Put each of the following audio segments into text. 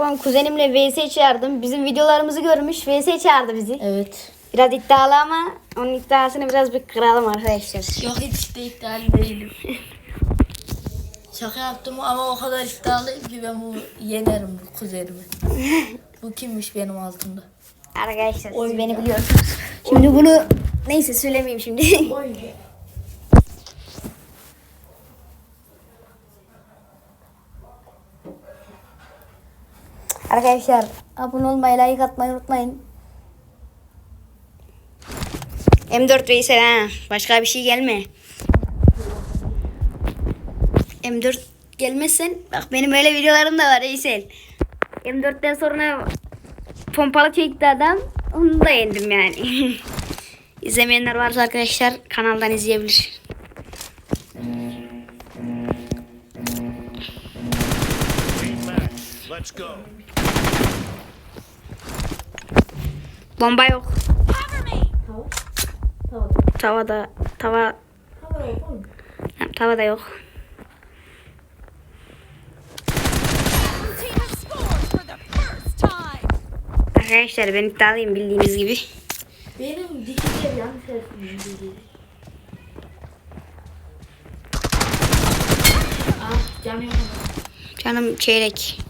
Ben kuzenimle VS çağırdım. Bizim videolarımızı görmüş. VS çağırdı bizi. Evet. Biraz iddialı ama onun iddiasını biraz bir kıralım arkadaşlar. Yok hiç de iddialı değilim. Şaka yaptım ama o kadar iddialıyım ki ben bu yenerim bu kuzenimi. bu kimmiş benim altımda? Arkadaşlar siz beni biliyorsunuz. Şimdi bunu neyse söylemeyeyim şimdi. Arkadaşlar abone olmayı, like atmayı unutmayın. M4 Veysel ha. Başka bir şey gelme. M4 gelmezsen bak benim öyle videolarım da var Veysel. M4'ten sonra pompalı çekti adam. Onu da yendim yani. İzlemeyenler varsa arkadaşlar kanaldan izleyebilir. Let's go. Bomba yok. Tava yok oğlum. ha, tava da yok. Arkadaşlar ben iddialıyım bildiğiniz gibi. Benim dikişler yanlış resmim. Ah. Canım çeyrek.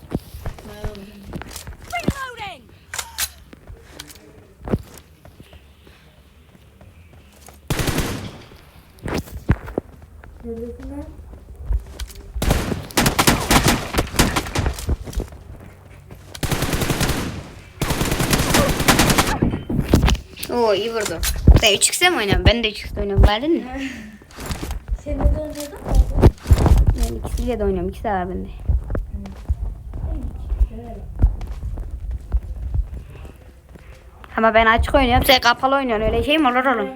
Oo iyi vurdu. Sen 3x'e mi oynuyorsun? Ben de 3x'te oynuyorum. Verdin mi? Sen ne dönüyordun? Ben ikisiyle de oynuyorum. İkisi de var bende. Ama ben açık oynuyorum. Sen kapalı oynuyorsun. Öyle şey mi olur oğlum?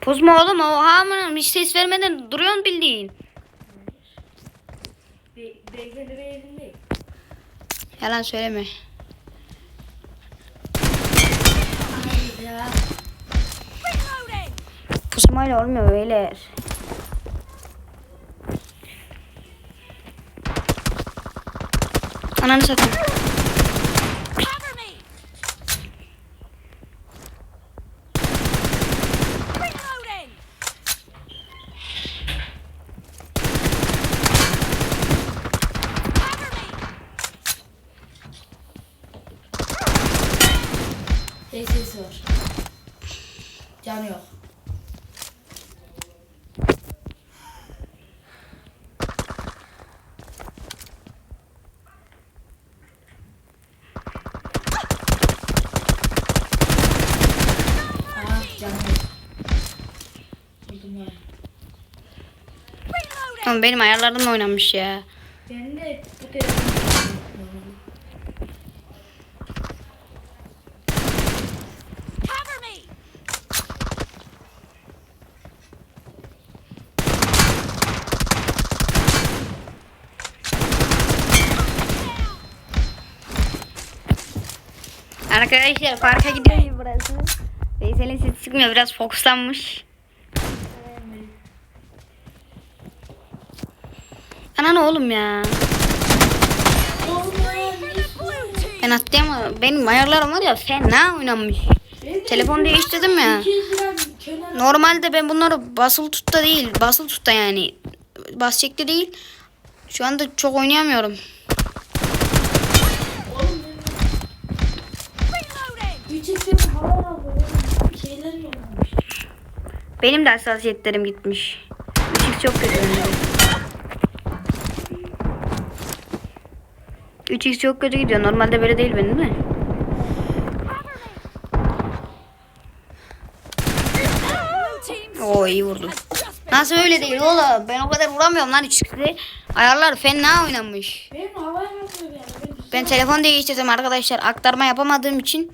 Pusma oğlum. Oha mı? Hiç ses vermeden duruyorsun bildiğin. Be evim değil. Yalan söyleme. Pusmayla olmuyor öyle. Ananı satayım. Sesi var. Canı yok. Oğlum benim ayarlarımla oynanmış ya. Benim de bu telefon. Arkadaşlar parka gidiyoruz burası. Veysel'in sesi çıkmıyor biraz fokuslanmış. Ana ne oğlum ya. Ben atlayamadım. Benim ayarlarım var ya fena oynanmış. Telefon değiştirdim ya. Normalde ben bunları basılı tutta değil. Basılı tutta yani. Bas çekti değil. Şu anda çok oynayamıyorum. Benim de hassasiyetlerim gitmiş. Işık çok kötü önümde. 3x çok kötü gidiyor. Normalde böyle değil benim değil mi? Oo iyi vurdu. Just been Nasıl öyle değil oğlum? Ben o kadar vuramıyorum lan 3x'de. Ayarlar fena oynanmış. Ben telefon değiştirdim arkadaşlar. Aktarma yapamadığım için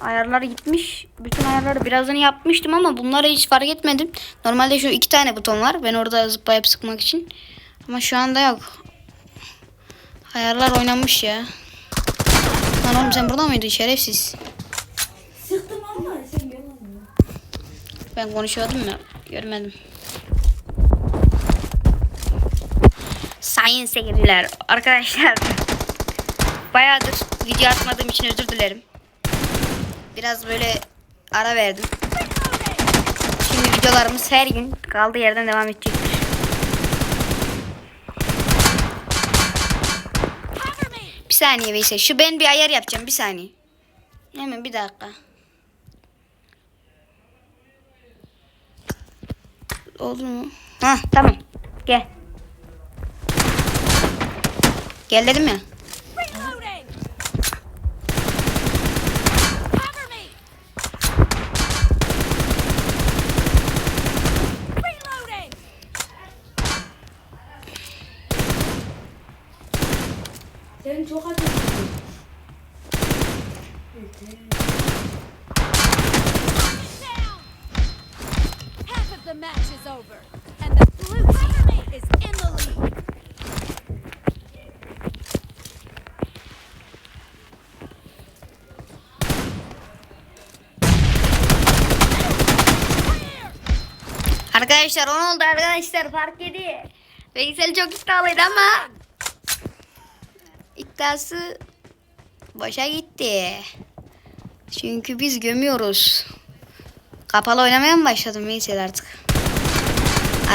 ayarlar gitmiş. Bütün ayarları birazdan yapmıştım ama bunları hiç fark etmedim. Normalde şu iki tane buton var. Ben orada zıplayıp sıkmak için. Ama şu anda yok. Ayarlar oynanmış ya. Lan oğlum sen burada mıydın şerefsiz? Sıktım ama sen görmedin. Ben konuşuyordum ya. Görmedim. Sayın seyirciler, arkadaşlar. Bayağıdır video atmadığım için özür dilerim. Biraz böyle ara verdim. Şimdi videolarımız her gün kaldığı yerden devam me! Bir saniye Veysel. Şu ben bir ayar yapacağım. Bir saniye. Hemen bir dakika. Oldu mu? Hah tamam. Gel. Gel dedim ya. Sen çok of the match is over, and the blue team is in the lead. Arkadaşlar 10 oldu arkadaşlar fark yedi. Veysel çok iddialıydı ama iddiası başa gitti. Çünkü biz gömüyoruz. Kapalı oynamaya mı başladım Veysel artık?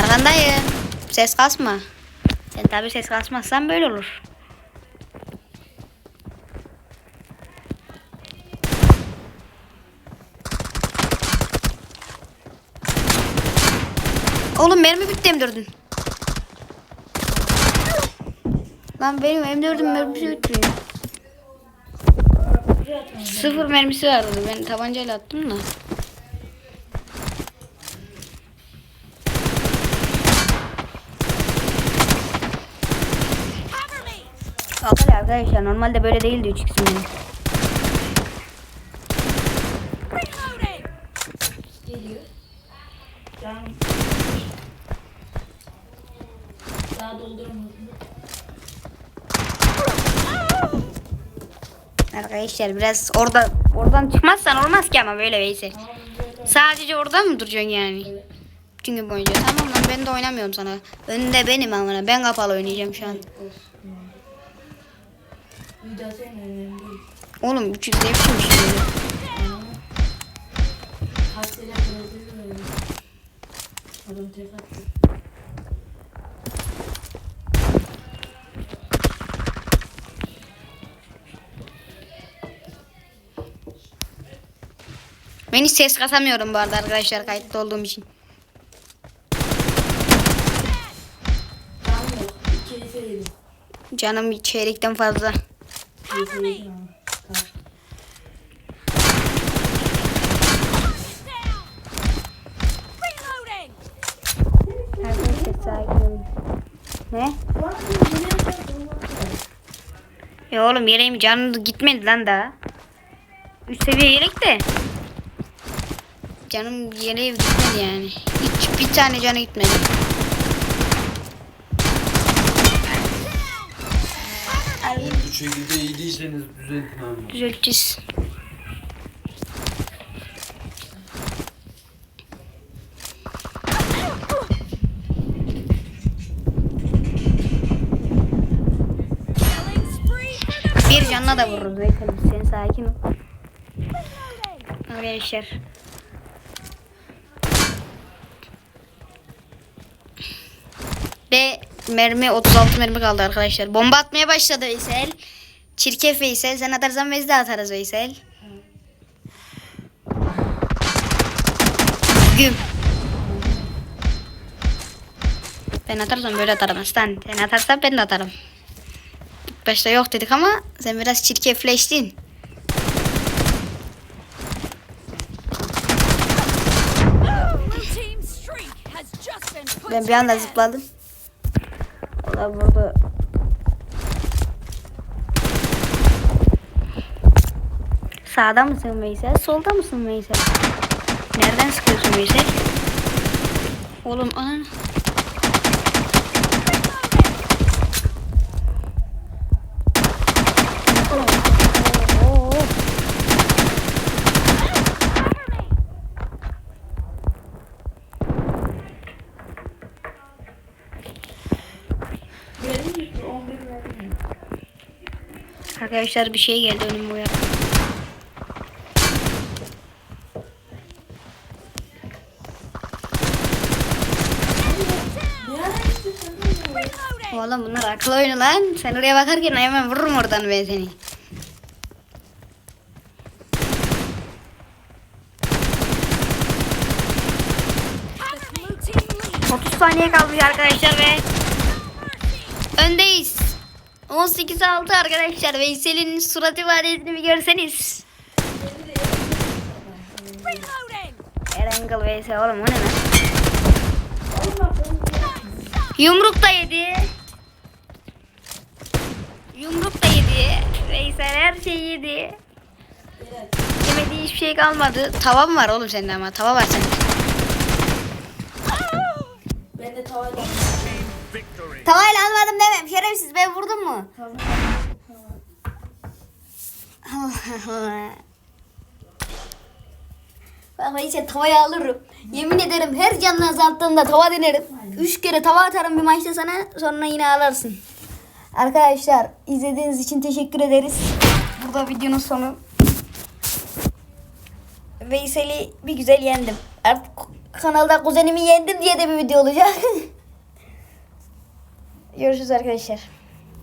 Arkandayım. Ses kasma. Sen tabi ses kasmazsan böyle olur. Oğlum mermi bitti M4'ün. Lan benim M4'ün mermisi bitti. Sıfır mermisi vardı. Ben tabancayla attım da. Bakın arkadaşlar normalde böyle değildi 3 x'in benim. Reloading! Geliyor. Can. Daha dolduramadım. Arkadaşlar biraz orada oradan çıkmazsan olmaz ki ama böyle Veysel. Sadece oradan mı duracaksın yani? Gün boyunca. Tamam lan ben de oynamıyorum sana. Önde benim amına. Ben kapalı oynayacağım şu an. Oğlum 300 ne biçim bir böyle? Kaç sene kırıldı öyle. Adam tek attı. Ben hiç ses kasamıyorum bu arada arkadaşlar kayıtlı olduğum için. Canım bir çeyrekten fazla. Ne? Ya oğlum yeleğim canım gitmedi lan daha. Üst seviye yelek de. Canım yeleğe gitmedi yani. Hiç bir tane canı gitmedi. Bu şekilde iyi değilseniz düzeltin abi. Düzelteceğiz. Bir canına da vururuz. Sen sakin ol. Arkadaşlar. Mermi 36 mermi kaldı arkadaşlar. Bomba atmaya başladı Veysel. Çirkef Veysel. Sen atarsan biz de atarız Veysel. Güm. Ben atarsam böyle atarım aslan. Sen atarsan ben de atarım. İlk başta yok dedik ama sen biraz çirkefleştin. Ben bir anda zıpladım. Da burada. Sağda mısın Veysel? Solda mısın Veysel? Nereden sıkıyorsun Veysel? Oğlum ana. Arkadaşlar bir şey geldi önüme uyan. Oğlum bunlar akıl oyunu lan. Sen oraya bakarken hemen vururum oradan ben seni. The blue team leads. 30 saniye kalmış arkadaşlar ve öndeyiz. 18-6 arkadaşlar. Veysel'in surat ifadesini bir görseniz. Erengel Veysel oğlum o ne lan? Yumruk da yedi. Yumruk da yedi. Veysel her şeyi yedi. Yemediği hiçbir şey kalmadı. Tava mı var oğlum sende ama? Tava var sende. Ben de tavayla. Tavayla almadım demem. Şerefsiz ben vurdum mu? Allah Allah. Bak neyse tavayı alırım. Yemin ederim her canlı azalttığımda tava denerim. Üç kere tava atarım bir maçta sana sonra yine ağlarsın. Arkadaşlar izlediğiniz için teşekkür ederiz. Burada videonun sonu. Veysel'i bir güzel yendim. Artık kanalda kuzenimi yendim diye de bir video olacak. Görüşürüz arkadaşlar.